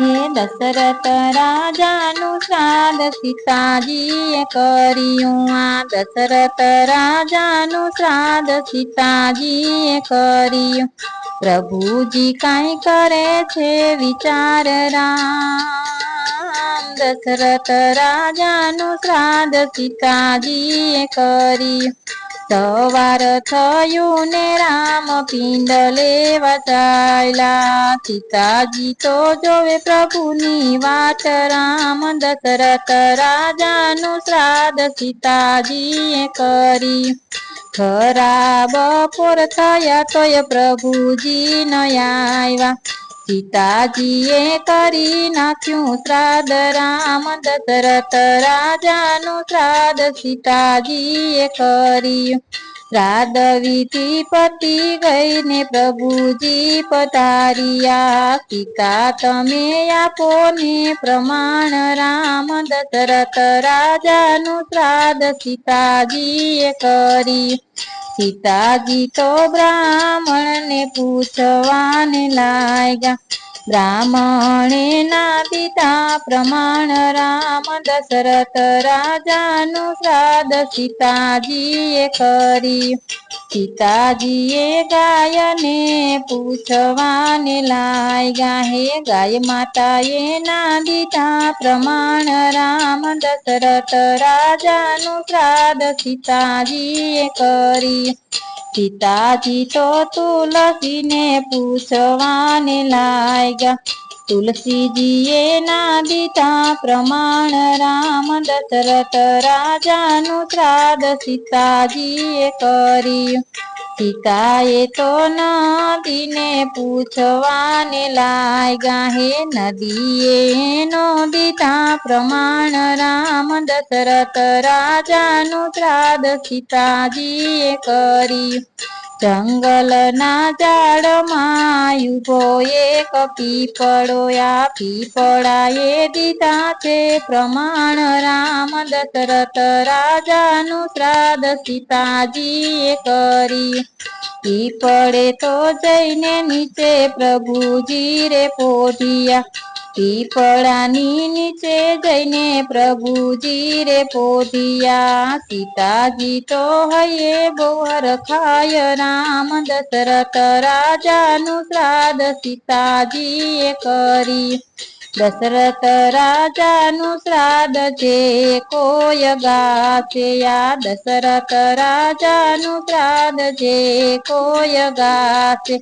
હે દશરથ રાજાનું શ્રાદ્ધ સીતાજીએ કર્યું. આ દશરથ રાજાનું શ્રાદ્ધ સીતાજીએ કર્યું. પ્રભુજી કાંઈ કરે છે વિચાર રામ. દશરથ રાજાનું શ્રાદ્ધ સીતાજીએ કર્યું. સવાર થયું ને રામ પિંડ લેવા ચાલ્યા સીતાજી તો જોવે પ્રભુની વાત, રામ દશરથ રાજાનું શ્રાદ્ધ સીતાજીએ કરી. ખરા બપોર થયા તોય પ્રભુજી ન આવ્યા. સીતાજીએ કરી નાખ્યું શ્રાદ્ધ, રામ દશરથ રાજાનું શ્રાદ્ધ સીતાજીએ કર્યું. શ્રાદ્ધ વિધિ પતિ ગઈને પ્રભુજી પધાર્યા. સીતા તમે આપો ને પ્રમાણ રામ દશરથ રાજાનું શ્રાદ્ધ સીતાજીએ કરી સીતાજી તો બ્રાહ્મણને પૂછવાને લાગ્યા બ્રાહ્મણે ના દીધા પ્રમાણ રામ દશરથ રાજાનું શ્રાદ્ધ સીતાજીએ કરી. સીતાજીએ ગાયને પૂછવાને લાગ્યા, હે ગાય માતાએ ના દીધા પ્રમાણ રામ દશરથ રાજાનું શ્રાદ્ધ સીતાજીએ કરી. સીતાજી તો તુલસીને પૂછવાને લાગ્યા. તુલસીજીએ ના દીધા પ્રમાણ રામ દશરથ રાજાનું શ્રાદ્ધ સીતાજીએ કર્યું. સીતાએ તો નદીને પૂછવાને લાગ્યા હે નદીએ. નો દીધા પ્રમાણ રામ દશરથ રાજાનું શ્રાદ્ધ સીતાજીએ કર્યું. જંગલના ઝાડમાં ઊભો એક પીપળો, આ પીપળાએ દીધા છે પ્રમાણ રામ દશરથ રાજાનું શ્રાદ્ધ સીતાજીએ કરી. પીપળે તો જઈને નીચે પ્રભુજી રે પોઢિયા પીપળાની નીચે જઈને પ્રભુજી રે પોધિયા સીતાજી તો હયે બોર ખાય રામ, દશરથ રાજાનું શ્રાદ્ધ સીતાજીએ કરી. દશરથ રાજાનું શ્રાદ્ધ જે કોય ગાશે આ દશરથ રાજાનું શ્રાદ્ધ જે કોય ગાશે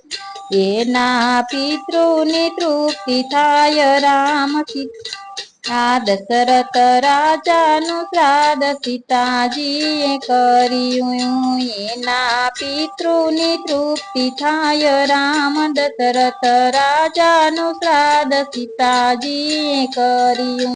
એના પિતૃની તૃપ્તિ થાય રામથી આ દશરથ રાજાનું શ્રાદ્ધ સીતાજીએ કર્યું. એના પિતૃની તૃપ્તિ થાય રામ, દશરથ રાજાનું શ્રાદ્ધ સીતાજીએ કર્યું.